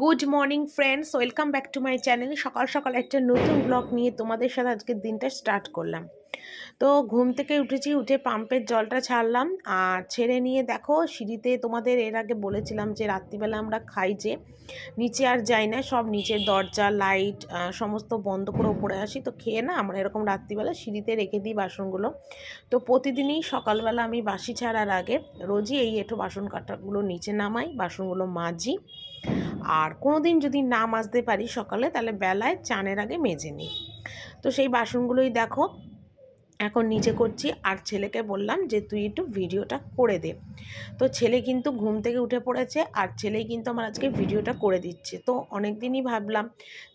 Good morning friends welcome back to my channel সকাল সকাল একটা নতুন ব্লগ নিয়ে তোমাদের সাথে আজকের দিনটা স্টার্ট করলাম। তো ঘুম থেকে উঠেছি, উঠে পাম্পের জলটা ছাড়লাম আর ছেড়ে নিয়ে দেখো, সিঁড়িতে তোমাদের এর আগে বলেছিলাম যে রাত্রিবেলা আমরা খাই যে, নিচে আর যাই না, সব নিচের দরজা লাইট সমস্ত বন্ধ করে উপরে আসি। তো খেয়ে না আমরা এরকম রাত্রিবেলা সিঁড়িতে রেখে দিই বাসনগুলো। তো প্রতিদিনই সকালবেলা আমি বাসি ছাড়ার আগে রোজই এই এঁটো বাসন কাটাগুলো নিচে নামাই, বাসনগুলো মাজি। আর কোনো দিন যদি না মাজতে পারি সকালে, তাহলে বেলায় চানের আগে মেজে নিই। তো সেই বাসনগুলোই দেখো। এখন নিচে করছি, আর ছেলেকে বললাম যে, তুই একটু ভিডিওটা করে দে। তো ছেলে কিন্তু ঘুম থেকে উঠে পড়েছে, আর ছেলেই কিন্তু আমার আজকে ভিডিওটা করে দিচ্ছে। তো অনেক দিনই ভাবলাম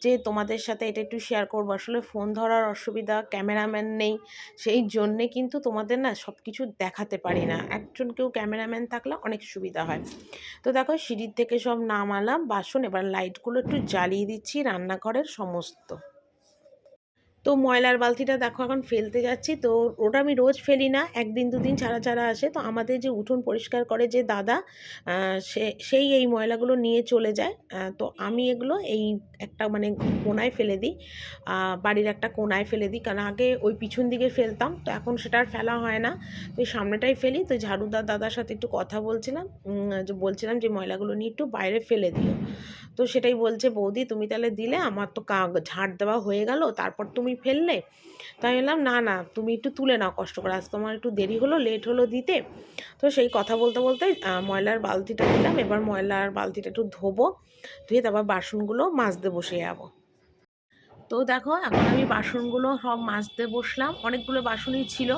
যে, তোমাদের সাথে এটা একটু শেয়ার করব। আসলে ফোন ধরার অসুবিধা ক্যামেরাম্যান নেই, সেই জন্যে কিন্তু তোমাদের না সব কিছু দেখাতে পারি না। একজন কেউ ক্যামেরাম্যান থাকলে অনেক সুবিধা হয়। তো দেখো, সিঁড়ির থেকে সব নামালাম, বাসন, এবার লাইটগুলো একটু জ্বালিয়ে দিচ্ছি, রান্নাঘরের সমস্ত। তো ময়লার বালতিটা দেখো এখন ফেলতে যাচ্ছি। তো ওটা আমি রোজ ফেলি না, একদিন দুদিন ছাড়া ছাড়া আসে। তো আমাদের যে উঠোন পরিষ্কার করে যে দাদা সে, সেই এই ময়লাগুলো নিয়ে চলে যায়। তো আমি এগুলো এই একটা মানে কোনায় ফেলে দিই। বাড়ির একটা কোনায় ফেলে দিই। কারণ আগে ওই পিছন দিকে ফেলতাম, তো এখন সেটা আর ফেলা হয় না। ওই সামনেটাই ফেলি। তো ঝাড়ুদার দাদার সাথে একটু কথা বলছিলাম যে বলছিলাম যে ময়লাগুলো নিয়ে একটু বাইরে ফেলে দিও। তো সেটাই বলছে, বৌদি তুমি তাহলে দিলে, আমার তো ঝাড় দেওয়া হয়ে গেল, তারপর তুমি ফেললে? তো আমি বললাম, না না, তুমি একটু তুলে নাও কষ্ট করে। আজ তোমার একটু দেরি হলো লেট হলো দিতে। তো সেই কথা বলতে বলতে ময়লার বালতিটা দিলাম এবার ময়লার বালতিটা একটু ধোবো, ধুয়ে তারপর বাসনগুলো মাজতে বসে যাব। তো দেখো, এখন আমি বাসনগুলো সব মাজতে বসলাম। অনেকগুলো বাসনই ছিল।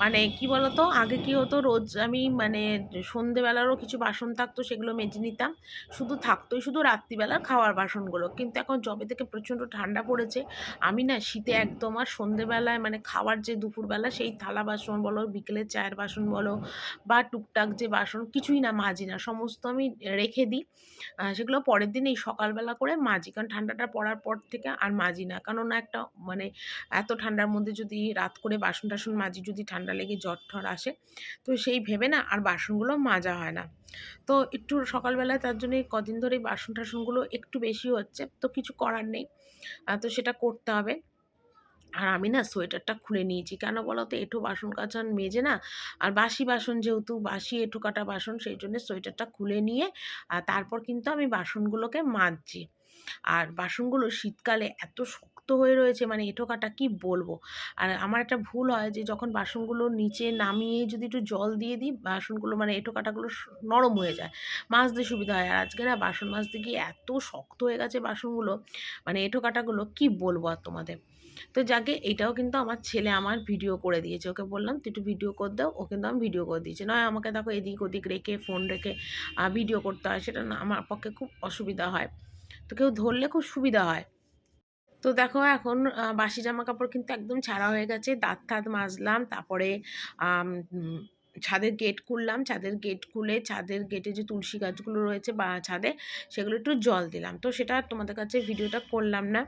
মানে কি বলতো? আগে কি হতো? রোজ আমি মানে সন্ধেবেলারও কিছু বাসন থাকতো, সেগুলো মেজে নিতাম। শুধু থাকতোই শুধু রাত্রিবেলার খাওয়ার বাসনগুলো। কিন্তু এখন জবে থেকে প্রচণ্ড ঠান্ডা পড়েছে। আমি না শীতে একদম আর সন্ধেবেলায় মানে খাওয়ার যে দুপুরবেলা, সেই থালা বাসন বলো বিকেলের চায়ের বাসন বলো, বা টুকটাক যে বাসন, কিছুই না মাজি না। সমস্ত আমি রেখে দিই। সেগুলো পরের দিন এই সকালবেলা করে মাজি। কারণ ঠান্ডাটা পড়ার পর থেকে আর মাজি না। কারণ একটা মানে এত ঠান্ডার মধ্যে যদি রাত করে বাসন টাসন মাজি, যদি ঠান্ডা ঠান্ডা লেগে জ্বর ঠর আসে, তো সেই ভেবে না আর বাসনগুলো মাজা হয় না। তো একটু সকালবেলায় তার জন্য কদিন ধরে বাসন টাসনগুলো একটু বেশি হচ্ছে, তো কিছু করার নেই। তো সেটা করতে হবে। আর আমি না সোয়েটারটা খুলে নিয়েছি। কেন বলো তো এঁটো বাসন কাচান মেজে না, আর বাসি বাসন যেহেতু, বাসি এঁটো কাটা বাসন, সেই জন্য সোয়েটারটা খুলে নিয়ে আর তারপর কিন্তু আমি বাসনগুলোকে মাজছি। আর বাসনগুলো শীতকালে এত শক্ত হয়ে রয়েছে মানে এঁটো কাটা কী বলব? আর আমার একটা ভুল হয় যে যখন বাসনগুলো নিচে নামিয়ে যদি একটু জল দিয়ে দিই, বাসনগুলো মানে এঁটো কাটাগুলো নরম হয়ে যায়। মাজতে সুবিধা হয়। আর আজকে না বাসন মাজতে গিয়ে এত শক্ত হয়ে গেছে বাসনগুলো মানে এঁটো কাটাগুলো কী বলব আর তোমাদের? তো যাকে এটাও কিন্তু আমার ছেলে আমার ভিডিও করে দিয়েছে। ওকে বললাম, তুই একটু ভিডিও করে দাও, ও কিন্তু আমি ভিডিও করে দিয়েছি। নয়, আমাকে দেখো এদিক ওদিক রেখে ফোন রেখে ভিডিও করতে হয়। সেটা না আমার পক্ষে খুব অসুবিধা হয়। তো কেউ ধরলে খুব সুবিধা হয়। তো দেখো এখন বাসি জামা কাপড় কিন্তু একদম ছাড়া হয়ে গেছে। দাঁত থাত মাজলাম, তারপরে ছাদের গেট খুললাম। ছাদের গেট খুলে ছাদের গেটে যে তুলসী গাছগুলো রয়েছে বা ছাদে, সেগুলো একটু জল দিলাম। তো সেটা তোমাদের কাছে ভিডিওটা করলাম না।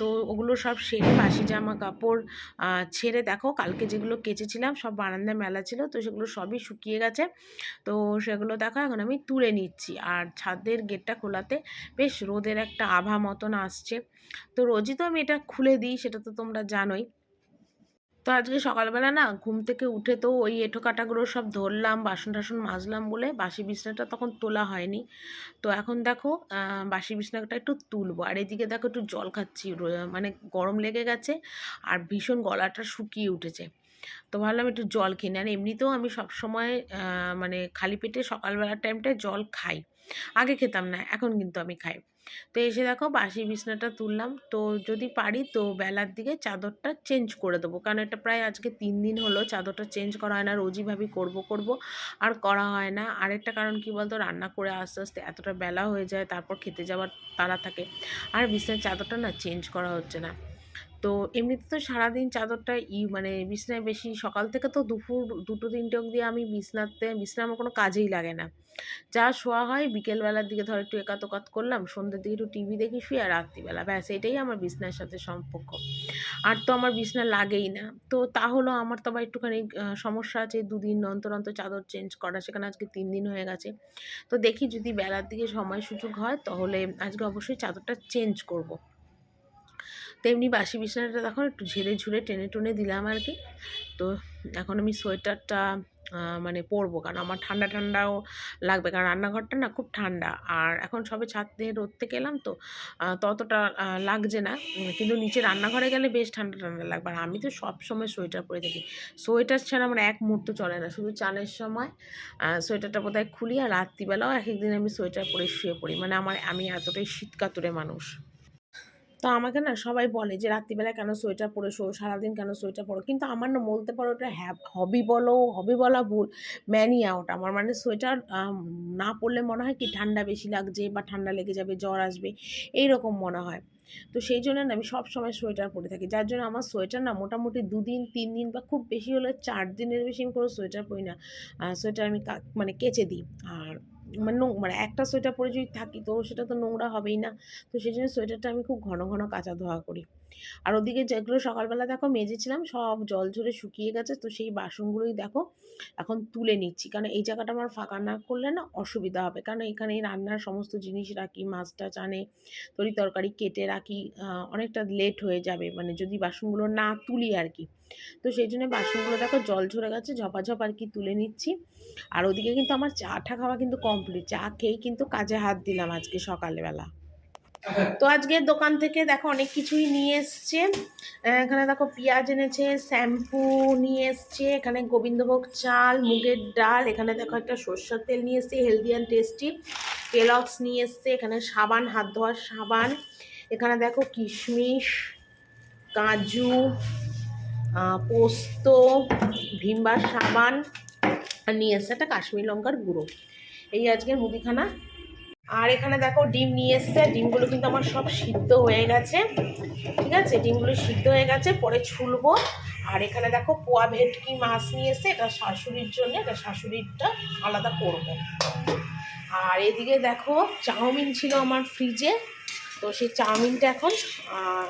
তো ওগুলো সব সেরে বাসি জামা কাপড় ছেড়ে দেখো, কালকে যেগুলো কেচেছিলাম সব বারান্দায় মেলা ছিল, তো সেগুলো সবই শুকিয়ে গেছে। তো সেগুলো দেখো এখন আমি তুলে নিচ্ছি। আর ছাদের গেটটা খোলাতে বেশ রোদের একটা আভা মতন আসছে। তো রোজই তো আমি এটা খুলে দিই, সেটা তো তোমরা জানোই। তো আজকে সকালবেলা না ঘুম থেকে উঠে তো ওই এঁঠো কাটাগুলো সব ধরলাম, বাসন টাসন মাজলাম বলে বাসি বিছনাটা তখন তোলা হয়নি। তো এখন দেখো বাসি বিছনাটা একটু তুলবো। আর এদিকে দেখো একটু জল খাচ্ছি মানে গরম লেগে গেছে আর ভীষণ গলাটা শুকিয়ে উঠেছে। তো ভাবলাম একটু জল কিনে আর এমনিতেও আমি সবসময় মানে খালি পেটে সকালবেলার টাইমটায় জল খাই। আগে খেতাম না, এখন কিন্তু আমি খাই। তো এসে দেখো বাসি বিছনাটা তুললাম, তো যদি পারি তো বেলার দিকে চাদরটা চেঞ্জ করে দেবো। কারণ এটা প্রায় আজকে তিন দিন হলো চাদরটা চেঞ্জ করা হয় না, রোজই ভাবি করব, করব, আর করা হয় না। আরেকটা কারণ কি বলতো, রান্না করে আস্তে আস্তে এতটা বেলা হয়ে যায়, তারপর খেতে যাওয়ার তারা থাকে। আর বিছনার চাদরটা না চেঞ্জ করা হচ্ছে না। তো এমনিতে তো সারাদিন চাদরটা ই মানে বিছনায় বেশি, সকাল থেকে তো দুপুর দুটো তিনটে অবধি আমি বিছনাতে বিছনা আমার কোনো কাজেই লাগে না। যা শোয়া হয়, বিকেলবেলার দিকে ধর একটু একাত ওকাত করলাম, সন্ধ্যের দিকে একটু টিভি দেখি শুয়ে আর রাত্রিবেলা। ব্যাস, এটাই আমার বিছনার সাথে সম্পর্ক। আর তো আমার বিছনা লাগেই না। তো তা হলো আমার তো আবার একটুখানি সমস্যা আছে, দুদিন অন্তর অন্তর চাদর চেঞ্জ করা, সেখানে আজকে তিন দিন হয়ে গেছে। তো দেখি যদি বেলার দিকে সময় সুযোগ হয়, তাহলে আজকে অবশ্যই চাদরটা চেঞ্জ করব। তেমনি বাসি বিছানাটা তখন একটু ঝেড়ে ঝুড়ে টেনে টুনে দিলাম আর কি। তো এখন আমি সোয়েটারটা মানে পরবো। কারণ আমার ঠান্ডা ঠান্ডাও লাগবে। কারণ রান্নাঘরটা না খুব ঠান্ডা। আর এখন সবে ছাদ দিয়ে রোদ থেকে এলাম তো ততটা লাগছে না। কিন্তু নিচে রান্নাঘরে গেলে বেশ ঠান্ডা ঠান্ডা লাগবে। আর আমি তো সব সময় সোয়েটার পরে থাকি। সোয়েটার ছাড়া আমার এক মুহূর্ত চলে না। শুধু চানের সময় সোয়েটারটা বোধহয় খুলি আর রাত্রিবেলাও এক একদিন আমি সোয়েটার পরে শুয়ে পড়ি। মানে আমার, আমি এতটাই শীতকাতুরে মানুষ। তো আমাকে না সবাই বলে যে, রাত্রিবেলা কেন সোয়েটার পরে শো? সারাদিন কেন সোয়েটার পরো? কিন্তু আমার না বলতে পারো ওটা হবি বলো, হবি বলা ভুল। ম্যানিয়া ওটা আমার মানে সোয়েটার না পরলে মনে হয় কি ঠান্ডা বেশি লাগছে বা ঠান্ডা লেগে যাবে, জ্বর আসবে এই রকম মনে হয়। তো সেই জন্য না আমি সব সময় সোয়েটার পরে থাকি। যার জন্য আমার সোয়েটার না মোটামুটি দুদিন, তিন দিন বা খুব বেশি হলে চার দিনের বেশি আমি কোনো সোয়েটার পরি না। সোয়েটার আমি মানে কেচে দিই। আর মানে মানে একটা সোয়েটার পরে যদি থাকি তো সেটা তো নোংরা হবেই না। তো সেই জন্য সোয়েটারটা আমি খুব ঘন ঘন কাঁচা ধোয়া করি। আর ওদিকে যেগুলো সকালবেলা দেখো মেজেছিলাম, সব জল ঝরে শুকিয়ে গেছে, তো সেই বাসনগুলোই দেখো এখন তুলে নিচ্ছি। কারণ এই জায়গাটা আমার ফাঁকা না করলে না অসুবিধা হবে। কারণ এখানে রান্নার সমস্ত জিনিস রাখি, মাছ টাছ আনে, তরি তরকারি কেটে রাখি অনেকটা লেট হয়ে যাবে। মানে যদি বাসনগুলো না তুলি আর কি। তো সেই জন্য বাসনগুলো দেখো জল ঝরে গেছে, ঝপাঝপ আর কি তুলে নিচ্ছি। আর ওদিকে কিন্তু আমার চাটা খাওয়া কিন্তু কমপ্লিট চা খেয়েই কিন্তু কাজে হাত দিলাম আজকে সকালবেলা। তো আজকে দোকান থেকে দেখো অনেক কিছুই নিয়ে এসছে। এখানে দেখো পেঁয়াজ এনেছে, শ্যাম্পু নিয়ে এসছে, এখানে গোবিন্দভোগ চাল, মুগের ডাল, এখানে দেখো একটা সর্ষের তেল নিয়ে এসছে হেলদি অ্যান্ড টেস্টি টেলক্স নিয়ে এসছে, এখানে সাবান, হাত ধোয়ার সাবান, এখানে দেখো কিশমিশ, কাজু পোস্ত, ভিমবার সাবান নিয়ে এসছে একটা কাশ্মীর লঙ্কার গুঁড়ো। এই আজকের মুদিখানা আর এখানে দেখো ডিম নিয়ে এসছে। ডিমগুলো কিন্তু আমার সব সিদ্ধ হয়ে গেছে। ঠিক আছে? ডিমগুলো সিদ্ধ হয়ে গেছে, পরে ছুলবো। আর এখানে দেখো পোয়া ভেটকি মাছ নিয়ে এসছে। এটা শাশুড়ির জন্য, এটা শাশুড়িরটা আলাদা করব। আর এদিকে দেখো চাউমিন ছিল আমার ফ্রিজে। তো সেই চাউমিনটা এখন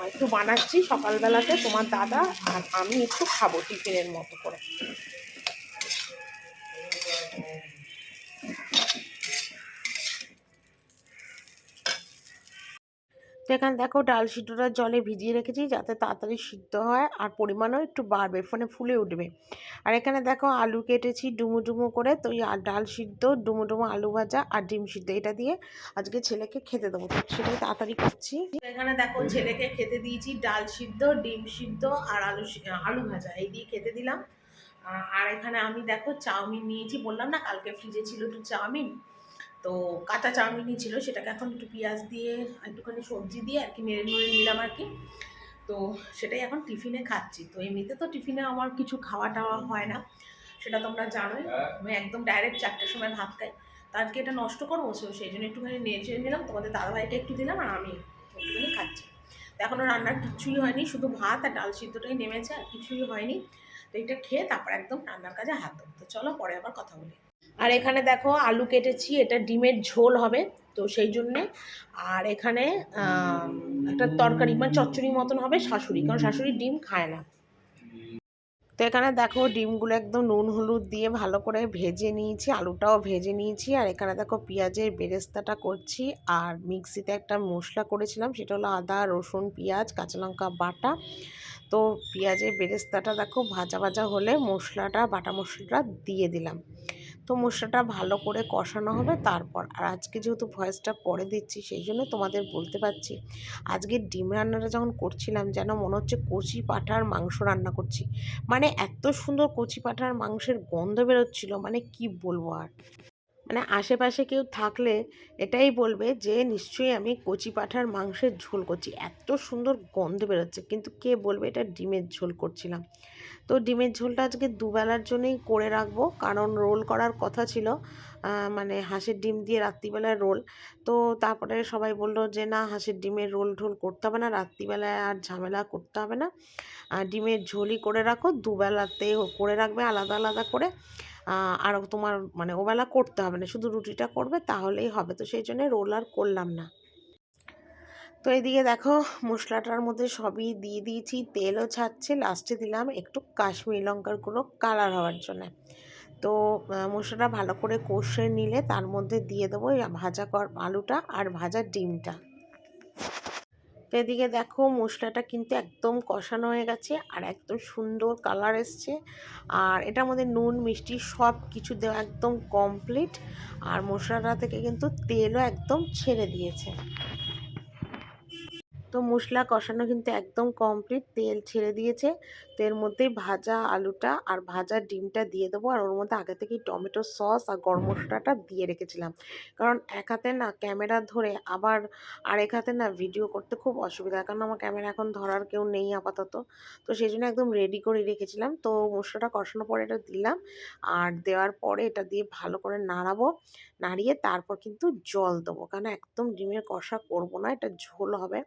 একটু বানাচ্ছি সকালবেলাতে তোমার দাদা আর আমি একটু খাব টিফিনের মতো করে। তো এখানে দেখো ডাল সিদ্ধটা জলে ভিজিয়ে রেখেছি যাতে তাড়াতাড়ি সিদ্ধ হয় আর পরিমাণও একটু বাড়বে, ফোনে ফুলে উঠবে। আর এখানে দেখো আলু কেটেছি ডুমো ডুমো করে, তো ডাল সিদ্ধ, ডুমো ডুমো আলু ভাজা আর ডিম সিদ্ধ, এটা দিয়ে আজকে ছেলেকে খেতে দেবো। তো সেটাই তাড়াতাড়ি করছি। এখানে দেখো ছেলেকে খেতে দিয়েছি ডাল সিদ্ধ, ডিম সিদ্ধ আর আলু আলু ভাজা, এই দিয়ে খেতে দিলাম। আর এখানে আমি দেখো চাউমিন নিয়েছি, বললাম না কালকে ফ্রিজে ছিল একটু চাউমিন? তো কাঁচা চাউমিনই ছিল, সেটাকে এখন একটু পেঁয়াজ দিয়ে, একটুখানি সবজি দিয়ে আর কি নেড়ে নেড়ে নিলাম আর কি। তো সেটাই এখন টিফিনে খাচ্ছি। তো এমনিতে তো টিফিনে আমার কিছু খাওয়া টাওয়া হয় না, সেটা তোমরা জানোই। আমি একদম ডাইরেক্ট চারটের সময় ভাত খাই। তো আজকে এটা নষ্ট করব, সো সেই জন্য একটুখানি নেড়ে চেড়ে নিলাম। তোমাদের দাদাভাইকে একটু দিলাম আর আমি একটুখানি খাচ্ছি। তো এখনও রান্নার কিছুই হয়নি, শুধু ভাত আর ডাল সিদ্ধটাই নেমেছে, আর কিছুই হয়নি। তো এটা খেয়ে তারপর একদম রান্নার কাজে হাত তো চলো পরে আবার কথা বলি। আর এখানে দেখো আলু কেটেছি, এটা ডিমের ঝোল হবে, তো সেই জন্যে। আর এখানে একটা তরকারি মানে চচ্চড়ি মতন হবে শাশুড়ি, কারণ শাশুড়ি ডিম খায় না। তো এখানে দেখো ডিমগুলো একদম নুন হলুদ দিয়ে ভালো করে ভেজে নিয়েছি, আলুটাও ভেজে নিয়েছি, আর এখানে দেখো পেঁয়াজের বেরেস্তাটা করছি, আর মিক্সিতে একটা মশলা করেছিলাম, সেটা হলো আদা, রসুন, পেঁয়াজ, কাঁচা লঙ্কা, বাটা। তো পেঁয়াজের বেরেস্তাটা দেখো ভাজা ভাজা হলে মশলাটা, বাটা মশলাটা দিয়ে দিলাম। তো মশলাটা ভালো করে কষানো হবে তারপর। আর আজকে যেহেতু ভয়েসটা পরে দিচ্ছি, সেই জন্য তোমাদের বলতে পারছি, আজকে ডিম রান্নাটা যখন করছিলাম, যেন মনে হচ্ছে কচি পাঠার মাংস রান্না করছি। মানে এত সুন্দর কচি পাঠার মাংসের গন্ধ বেরোচ্ছিল মানে কি বলব আর? মানে আশেপাশে কেউ থাকলে এটাই বলবে যে, নিশ্চয়ই আমি কচি পাঠার মাংসের ঝোল করছি। এত সুন্দর গন্ধ বেরোচ্ছে, কিন্তু কে বলবে এটা ডিমের ঝোল করছিলাম। তো ডিমের ঝোলটা আজকে দুবেলার জন্যই করে রাখব। কারণ রোল করার কথা ছিল মানে হাঁসের ডিম দিয়ে রাত্রিবেলায় রোল। তো তারপরে সবাই বলল যে, না, হাঁসের ডিমের রোল ঢোল করতে হবে না, রাত্রিবেলায় আর ঝামেলা করতে হবে না। ডিমের ঝোলই করে রাখো, দুবেলাতে করে রাখবে আলাদা আলাদা করে। আর তোমার মানে ওবেলা করতে হবে না, শুধু রুটিটা করবে, তাহলেই হবে। তো সেই জন্য রোল আর করলাম না। তো এদিকে দেখো, মশলাটার মধ্যে সবই দিয়ে দিয়েছি, তেলও ছাড়ছে লাস্টে দিলাম একটু কাশ্মীরি লঙ্কার গুঁড়ো কালার হওয়ার জন্য। তো মশলাটা ভালো করে কষে নিলে তার মধ্যে দিয়ে দেবো ভাজা কর, আলুটা আর ভাজা ডিমটা। তো এদিকে দেখো, মশলাটা কিন্তু একদম কষানো হয়ে গেছে আর একদম সুন্দর কালার এসছে। আর এটার মধ্যে নুন, মিষ্টি সব কিছু দেওয়া একদম কমপ্লিট আর মশলাটা থেকে কিন্তু তেলও একদম ছেড়ে দিয়েছে। তো মশলা কষানো কিন্তু একদম কমপ্লিট তেল ছেড়ে দিয়েছে। তো এর মধ্যেই ভাজা আলুটা আর ভাজা ডিমটা দিয়ে দেবো। আর ওর মধ্যে আগে থেকেই টমেটো সস আর গরম মশলাটা দিয়ে রেখেছিলাম। কারণ এক হাতে না ক্যামেরা ধরে আবার আরেক হাতে না ভিডিও করতে খুব অসুবিধা কারণ আমার ক্যামেরা এখন ধরার কেউ নেই আপাতত। তো সেই জন্য একদম রেডি করে রেখেছিলাম। তো মশলাটা কষানোর পরে এটা দিলাম। আর দেওয়ার পরে এটা দিয়ে ভালো করে নাড়াবো। নাড়িয়ে তারপর কিন্তু জল দেবো। কারণ একদম ডিমের কষা করব না, এটা ঝোল হবে।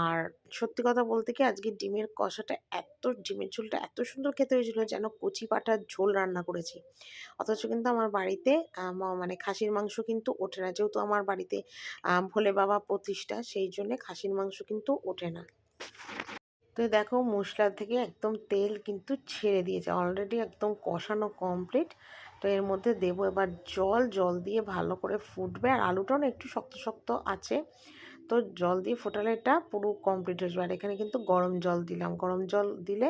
আর সত্যি কথা বলতে কি আজকে ডিমের কষাটা এত, ডিমের ঝোলটা এত সুন্দর খেতে হয়েছিল যেন কচি পাটার ঝোল রান্না করেছি। অথচ কিন্তু আমার বাড়িতে মানে খাসির মাংস কিন্তু ওঠে না। যেহেতু আমার বাড়িতে ভোলে বাবা প্রতিষ্ঠা, সেই জন্যে খাসির মাংস কিন্তু ওঠে না। তো দেখো মশলা থেকে একদম তেল কিন্তু ছেড়ে দিয়েছে। অলরেডি একদম কষানো কমপ্লিট তো এর মধ্যে দেবো এবার জল জল দিয়ে ভালো করে ফুটবে। আর আলুটাও না একটু শক্ত শক্ত আছে। তো জল দিয়ে ফোটালে এটা পুরো কমপ্লিট হয়ে যাবে। আর এখানে কিন্তু গরম জল দিলাম। গরম জল দিলে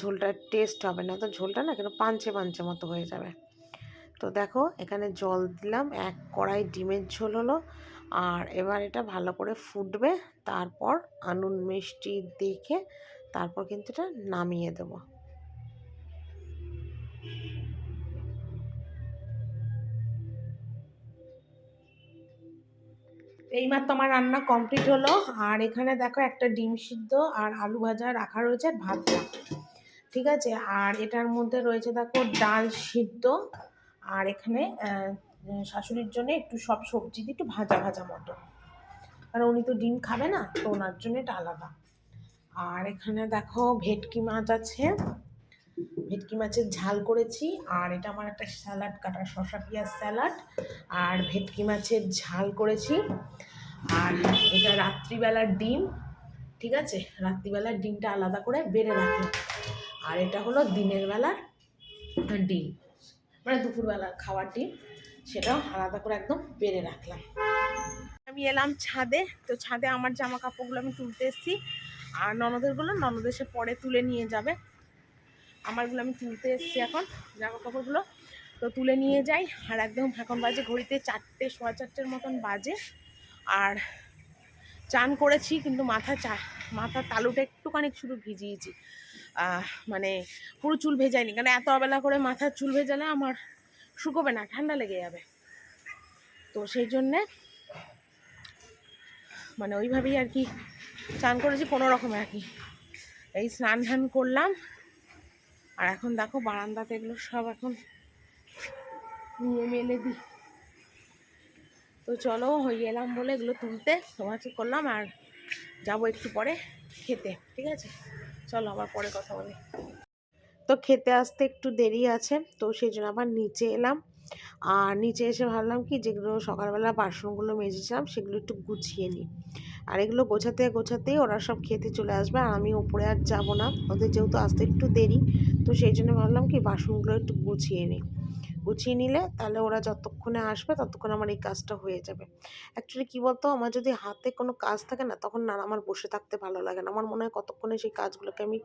ঝোলটা টেস্ট হবে না। তো ঝোলটা না কিন্তু পাঞ্চে পাঞ্চে মতো হয়ে যাবে। তো দেখো, এখানে জল দিলাম। এক কড়াই ডিমের ঝোল হলো। আর এবার এটা ভালো করে ফুটবে। তারপর আনুন মিষ্টি দেখে তারপর কিন্তু এটা নামিয়ে দেবো। এইমাত্র আমার রান্না কমপ্লিট হলো। আর এখানে দেখো একটা ডিম সিদ্ধ আর আলু ভাজা রাখা রয়েছে ভাতটা। ঠিক আছে? আর এটার মধ্যে রয়েছে দেখো ডাল সিদ্ধ। আর এখানে শাশুড়ির জন্য একটু সব সবজি দিয়ে একটু ভাজা ভাজা মতো। কারণ উনি তো ডিম খাবে না, তো ওনার জন্য এটা আলাদা। আর এখানে দেখো ভেটকি মাছ আছে। ভেটকি মাছের ঝাল করেছি, আর এটা আমার একটা স্যালাড কাটা শশা পেঁয়াজ স্যালাড, আর ভেটকি মাছের ঝাল করেছি। আর এটা রাত্রিবেলার ডিম, ঠিক আছে? রাত্রিবেলার ডিমটা আলাদা করে বেড়ে রাখলাম। আর এটা হলো দিনের বেলার ডিম মানে দুপুরবেলার খাওয়ার ডিম, সেটাও আলাদা করে একদম বেড়ে রাখলাম। আমি এলাম ছাদে, তো ছাদে আমার জামা কাপড়গুলো আমি তুলতে এসেছি, আর ননদেরগুলো ননদের সে পরে তুলে নিয়ে যাবে। আমারগুলো আমি তুলতে এসেছি এখন, জামা কাপড়গুলো। তো তুলে নিয়ে যাই, আর একদম এখন বাজে ঘড়িতে চারটে সোয়া চারটের মতন বাজে। আর চান করেছি, কিন্তু মাথা চা মাথার তালুটা একটুখানি শুধু ভিজিয়েছি। মানে পুরো চুল ভেজায়নি কারণ এত অবেলা করে মাথার চুল ভেজালে আমার শুকোবে না, ঠান্ডা লেগে যাবে। তো সেই জন্যে মানে ওইভাবেই আর কি চান করেছি, কোনো রকমে আর কি। এই স্নান ধান করলাম আর এখন দেখো বারান্দাতে এগুলো সব এখন নিয়ে মেলে দিই। তো চলো হয়ে এলাম বলে এগুলো তুলতে। তোমাকে করলাম আর যাব একটু পরে খেতে, ঠিক আছে? চলো আবার পরে কথা বলি। তো খেতে আসতে একটু দেরি আছে, তো সেই জন্য আবার নিচে এলাম। আর নিচে এসে ভাবলাম কি, যেগুলো সকালবেলা বাসনগুলো মেজেছিলাম, সেগুলো একটু গুছিয়ে নিই। আর এগুলো গোছাতে গোছাতেই ওরা সব খেতে চলে আসবে। আর আমি ওপরে আর যাব না। ওদের যেহেতু আসতে একটু দেরি, তো সেই জন্য ভাবলাম কি বাসনগুলো একটু গুছিয়ে নিই। গুছিয়ে নিলে তাহলে ওরা যতক্ষণে আসবে ততক্ষণ আমার এই কাজটা হয়ে যাবে। অ্যাকচুয়ালি কী বলতো? আমার যদি হাতে কোনো কাজ থাকে না, তখন না আমার বসে থাকতে ভালো লাগে না। আমার মনে হয় কতক্ষণে সেই কাজগুলোকে আমি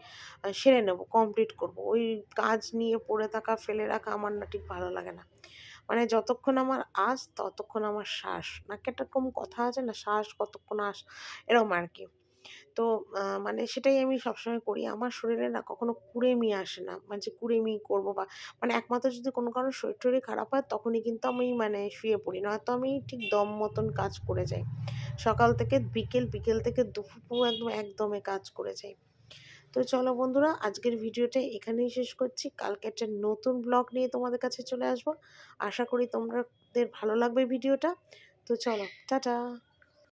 সেরে নেব কমপ্লিট করব। ওই কাজ নিয়ে পড়ে থাকা, ফেলে রাখা আমার না ঠিক ভালো লাগে না। মানে যতক্ষণ আমার আস, ততক্ষণ আমার শ্বাস। নাকি একটা কম কথা আছে না, শ্বাস কতক্ষণ আস, এরকম আর কি তো মানে সেটাই আমি সবসময় করি। আমার শরীরে না কখনো কুড়েমি আসে না। মানে যে কুড়েমি করব বা মানে একমাত্র যদি কোনো কারণে শরীর টরীর খারাপ হয়, তখনই কিন্তু আমি মানে শুয়ে পড়ি। নয়তো আমি ঠিক দম মতন কাজ করে যাই। সকাল থেকে বিকেল বিকেল থেকে দুপুর পুরো একদম একদমে কাজ করে যাই। তো চলো বন্ধুরা, আজকের ভিডিওটা এখানেই শেষ করছি। কালকে একটা নতুন ব্লগ নিয়ে তোমাদের কাছে চলে আসব। আশা করি তোমাদের ভালো লাগবে ভিডিওটা। তো চলো, টাটা!